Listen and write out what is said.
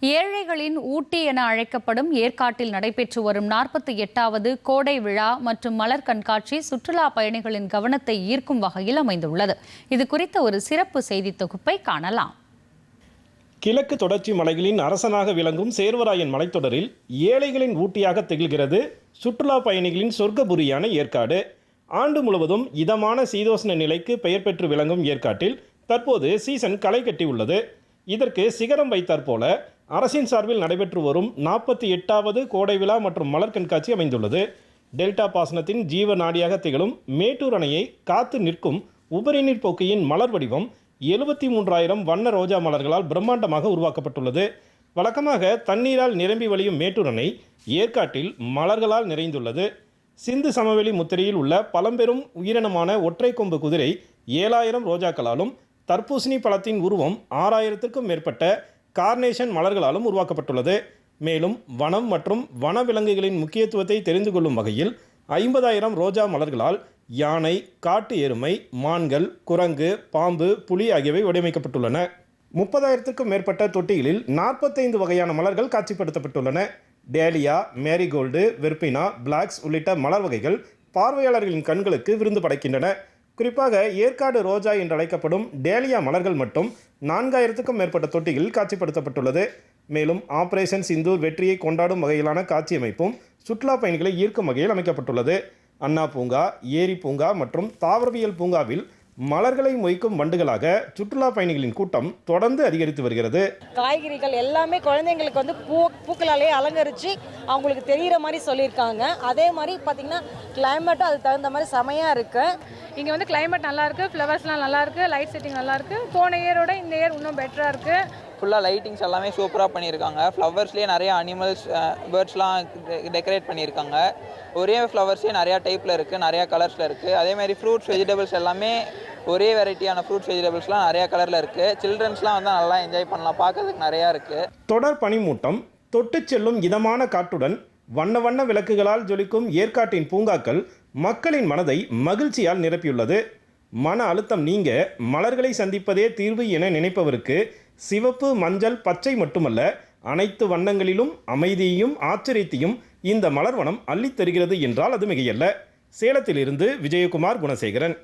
ஏழைகளின் ஊட்டி என அழைக்கப்படும் ஏற்காட்டில் நடைபெற்று வரும் நாற்பத்தி எட்டாவது கோடை விழா மற்றும் மலர் கண்காட்சி சுற்றுலா பயணிகளின் கவனத்தை ஈர்க்கும் வகையில் அமைந்துள்ளது. இது குறித்த ஒரு சிறப்பு செய்தி தொகுப்பை காணலாம். கிழக்கு தொடர்ச்சி மலைகளின் அரசனாக விளங்கும் சேர்வராயன் மலைத்தொடரில் ஏழைகளின் ஊட்டியாக திகழ்கிறது சுற்றுலா பயணிகளின் சொர்க்கபுரியான ஏற்காடு. ஆண்டு முழுவதும் இதமான சீதோஷ்ண நிலைக்கு பெயர் பெற்று விளங்கும் ஏற்காட்டில் தற்போது சீசன் களை கட்டியுள்ளது. இதற்கு சிகரம் வைத்தாற்போல அரசின் சார்பில் நடைபெற்று வரும் நாற்பத்தி எட்டாவது கோடை விழா மற்றும் மலர் கண்காட்சி அமைந்துள்ளது. டெல்டா பாசனத்தின் ஜீவ நாடியாக திகழும் மேட்டூர் அணையை காத்து நிற்கும் உபரிநீர் போக்கியின் மலர் வடிவம் எழுபத்தி மூன்றாயிரம் வண்ண ரோஜா மலர்களால் பிரம்மாண்டமாக உருவாக்கப்பட்டுள்ளது. வழக்கமாக தண்ணீரால் நிரம்பி வழியும் மேட்டூர் அணை ஏற்காட்டில் மலர்களால் நிறைந்துள்ளது. சிந்து சமவெளி முத்திரையில் உள்ள பழம்பெரும் உயிரினமான ஒற்றை கொம்பு குதிரை ஏழாயிரம் ரோஜாக்களாலும் தர்பூசணி பழத்தின் உருவம் ஆறாயிரத்திற்கும் மேற்பட்ட கார்னேஷன் மலர்களாலும் உருவாக்கப்பட்டுள்ளது. மேலும் வனம் மற்றும் வனவிலங்குகளின் முக்கியத்துவத்தை தெரிந்து கொள்ளும் வகையில் ஐம்பதாயிரம் ரோஜா மலர்களால் யானை காட்டு எருமை மான்கள் குரங்கு பாம்பு புலி ஆகியவை வடிவமைக்கப்பட்டுள்ளன. முப்பதாயிரத்திற்கும் மேற்பட்ட தொட்டிகளில் நாற்பத்தைந்து வகையான மலர்கள் காட்சிப்படுத்தப்பட்டுள்ளன. டேலியா மேரிகோல்டு வெர்பினா பிளாக்ஸ் உள்ளிட்ட மலர் வகைகள் பார்வையாளர்களின் கண்களுக்கு விருந்து படைக்கின்றன. குறிப்பாக ஏற்காடு ரோஜா என்று அழைக்கப்படும் டேலியா மலர்கள் மட்டும் நான்காயிரத்துக்கும் மேற்பட்ட தொட்டிகளில் காட்சிப்படுத்தப்பட்டுள்ளது. மேலும் ஆபரேஷன் சிந்தூர் வெற்றியை கொண்டாடும் வகையிலான காட்சியமைப்பும் சுற்றுலா பயணிகளை ஈர்க்கும் வகையில் அமைக்கப்பட்டுள்ளது. அண்ணா பூங்கா ஏரி பூங்கா மற்றும் தாவரவியல் பூங்காவில் மலர்களை மொய்க்கும் வண்டுகளாக சுற்றுலா பயணிகளின் கூட்டம் தொடர்ந்து அதிகரித்து வருகிறது. காய்கறிகள் எல்லாமே குழந்தைங்களுக்கு வந்து பூ பூக்களாலே அலங்கரித்து அவங்களுக்கு தெரிகிற மாதிரி சொல்லியிருக்காங்க. அதே மாதிரி பார்த்திங்கன்னா கிளைமேட்டும் அதுக்கு தகுந்த மாதிரி செமையாக இருக்குது இங்கே வந்து climate நல்லா இருக்கு ஃப்ளவர்ஸ்லாம் நல்லா இருக்கு லைட் செட்டிங் நல்லா இருக்கு போன இயரோட இந்த இயர் இன்னும் பெட்டராக இருக்கு. ஃபுல்லாக லைட்டிங்ஸ் எல்லாமே சூப்பராக பண்ணியிருக்காங்க. ஃப்ளவர்ஸ்லேயே நிறைய அனிமல்ஸ் பேர்ட்ஸ்லாம் டெக்கரேட் பண்ணியிருக்காங்க. ஒரே ஃப்ளவர்ஸே நிறையா டைப்பில் இருக்குது நிறையா கலர்ஸில் இருக்குது அதேமாதிரி ஃப்ரூட்ஸ் வெஜிடபிள்ஸ் எல்லாமே ஒரே வெரைட்டியான ஃப்ரூட்ஸ் வெஜிடபிள்ஸ்லாம் நிறையா கலரில் இருக்குது சில்ட்ரன்ஸ்லாம் வந்து நல்லா என்ஜாய் பண்ணலாம் பார்க்கறதுக்கு நிறையா இருக்குது தொடர் பனிமூட்டம் தொட்டுச் செல்லும் இதமான காற்றுடன் வண்ண வண்ண விளக்குகளால் ஜொலிக்கும் ஏற்காட்டின் பூங்காக்கள் மக்களின் மனதை மகிழ்ச்சியால் நிரப்பியுள்ளது. மன அழுத்தம் நீங்க மலர்களை சந்திப்பதே தீர்வு என நினைப்பவருக்கு சிவப்பு மஞ்சள் பச்சை மட்டுமல்ல அனைத்து வண்ணங்களிலும் அமைதியையும் ஆச்சரியத்தையும் இந்த மலர்வனம் அள்ளித் தருகிறது என்றால் அது மிகையல்ல. சேலத்திலிருந்து விஜயகுமார் குணசேகரன்.